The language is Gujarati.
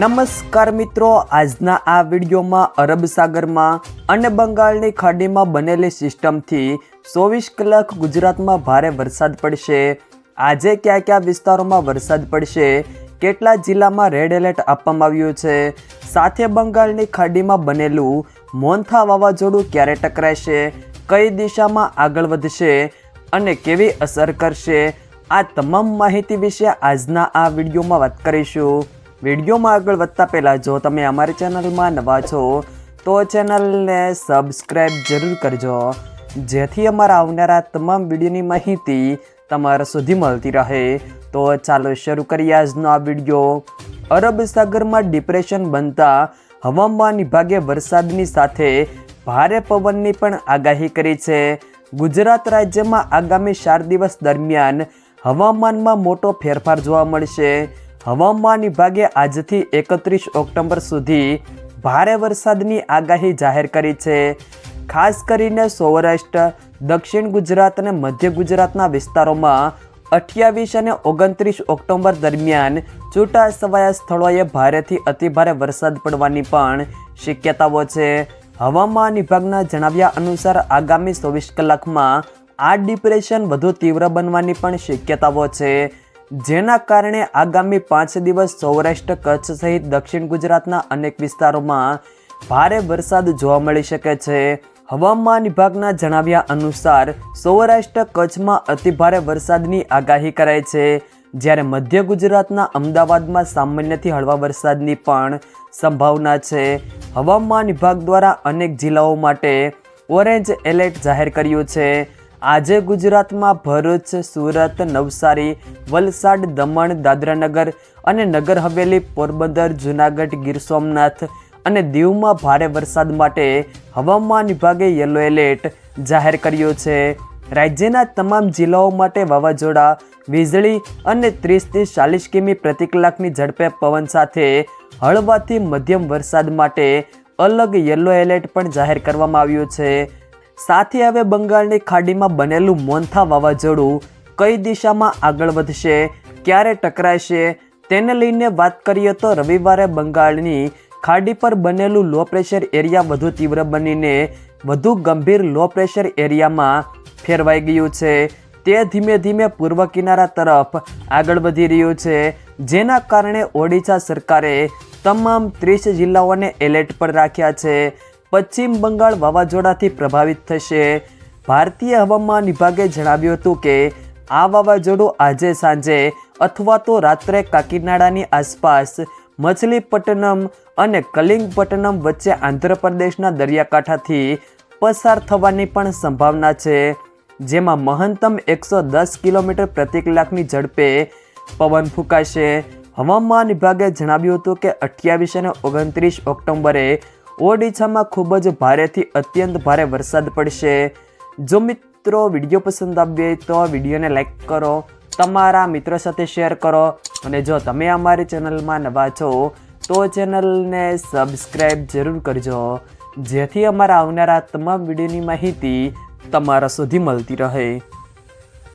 નમસ્કાર મિત્રો, આજના આ વિડીયોમાં અરબ સાગરમાં અને બંગાળની ખાડીમાં બનેલી સિસ્ટમથી ચોવીસ કલાક ગુજરાતમાં ભારે વરસાદ પડશે. આજે કયા કયા વિસ્તારોમાં વરસાદ પડશે, કેટલા જિલ્લામાં રેડ એલર્ટ આપવામાં આવ્યું છે, સાથે બંગાળની ખાડીમાં બનેલું મોન્થા વાવાઝોડું ક્યારે ટકરાશે, કઈ દિશામાં આગળ વધશે અને કેવી અસર કરશે, આ તમામ માહિતી વિશે આજના આ વિડીયોમાં વાત કરીશું. વિડીયોમાં આગળ વધતા પહેલાં જો તમે અમારી ચેનલમાં નવા છો, તો ચેનલને સબસ્ક્રાઈબ જરૂર કરજો, જેથી અમારા આવનારા તમામ વિડીયોની માહિતી તમારા સુધી મળતી રહે. તો ચાલો શરૂ કરીએ આજનો આ વીડિયો. અરબ સાગરમાં ડિપ્રેશન બનતા હવામાન વિભાગે વરસાદની સાથે ભારે પવનની પણ આગાહી કરી છે. ગુજરાત રાજ્યમાં આગામી ચાર દિવસ દરમિયાન હવામાનમાં મોટો ફેરફાર જોવા મળશે. હવામાન વિભાગે આજથી એકત્રીસ ઓક્ટોબર સુધી ભારે વરસાદની આગાહી જાહેર કરી છે. ખાસ કરીને સૌરાષ્ટ્ર, દક્ષિણ ગુજરાત અને મધ્ય ગુજરાતના વિસ્તારોમાં અઠ્યાવીસ અને ઓગણત્રીસ ઓક્ટોબર દરમિયાન છૂટા છવાયા સ્થળોએ ભારેથી અતિભારે વરસાદ પડવાની પણ શક્યતાઓ છે. હવામાન વિભાગના જણાવ્યા અનુસાર આગામી ચોવીસ કલાકમાં આ ડિપ્રેશન વધુ તીવ્ર બનવાની પણ શક્યતાઓ છે. જેના કારણે આગામી પાંચ દિવસ સૌરાષ્ટ્ર, કચ્છ સહિત દક્ષિણ ગુજરાતના અનેક વિસ્તારોમાં ભારે વરસાદ જોવા મળી શકે છે. હવામાન વિભાગના જણાવ્યા અનુસાર, સૌરાષ્ટ્ર, કચ્છમાં અતિભારે વરસાદની આગાહી કરાઈ છે. જ્યારે મધ્ય ગુજરાતના અમદાવાદમાં સામાન્યથી હળવા વરસાદની પણ સંભાવના છે. હવામાન વિભાગ દ્વારા અનેક જિલ્લાઓ માટે ઓરેન્જ એલર્ટ જાહેર કર્યું છે. આજે ગુજરાતમાં ભરૂચ, સુરત, નવસારી, વલસાડ, દમણ, દાદરાનગર અને નગર હવેલી, પોરબંદર, જૂનાગઢ, ગીર સોમનાથ અને દીવમાં ભારે વરસાદ માટે હવામાન વિભાગે યલો એલર્ટ જાહેર કર્યું છે. રાજ્યના તમામ જિલ્લાઓ માટે વાવાઝોડા, વીજળી અને ત્રીસથી ચાલીસ કિમી પ્રતિ કલાકની ઝડપે પવન સાથે હળવાથી મધ્યમ વરસાદ માટે અલગ યલો એલર્ટ પણ જાહેર કરવામાં આવ્યું છે. સાથે હવે બંગાળની ખાડીમાં બનેલું મોન્થા વાવાઝોડું કઈ દિશામાં આગળ વધશે, ક્યારે ટકરાશે, તેને લઈને વાત કરીએ તો રવિવારે બંગાળની ખાડી પર બનેલું લો પ્રેશર એરિયા વધુ તીવ્ર બનીને વધુ ગંભીર લો પ્રેશર એરિયામાં ફેરવાઈ ગયું છે. તે ધીમે ધીમે પૂર્વ કિનારા તરફ આગળ વધી રહ્યું છે, જેના કારણે ઓડિશા સરકારે તમામ ત્રીસ જિલ્લાઓને એલર્ટ પર રાખ્યા છે. પશ્ચિમ બંગાળ વાવાઝોડાથી પ્રભાવિત થશે. ભારતીય હવામાન વિભાગે જણાવ્યું હતું કે, આ વાવાઝોડું આજે સાંજે અથવા તો રાત્રે કાકીનાડાની આસપાસ મછલીપટ્ટનમ અને કલિંગપટ્ટનમ વચ્ચે આંધ્રપ્રદેશના દરિયાકાંઠાથી પસાર થવાની પણ સંભાવના છે, જેમાં મહંતમ એકસો દસ કિલોમીટર પ્રતિ કલાકની ઝડપે પવન ફૂંકાશે. હવામાન વિભાગે જણાવ્યું હતું કે, અઠ્યાવીસ અને ઓગણત્રીસ ઓક્ટોબરે ઓડિશામાં ખૂબ જ ભારેથી અત્યંત ભારે વરસાદ પડશે. જો મિત્રો વીડિયો પસંદ આવ્યો હોય તો વિડીયોને લાઈક કરો, તમારા મિત્રો સાથે શેર કરો અને જો તમે અમારી ચેનલમાં નવા છો તો ચેનલને સબસ્ક્રાઈબ જરૂર કરજો. જેથી અમારા આવનારા તમામ વિડીયોની માહિતી તમારા સુધી મળતી રહે.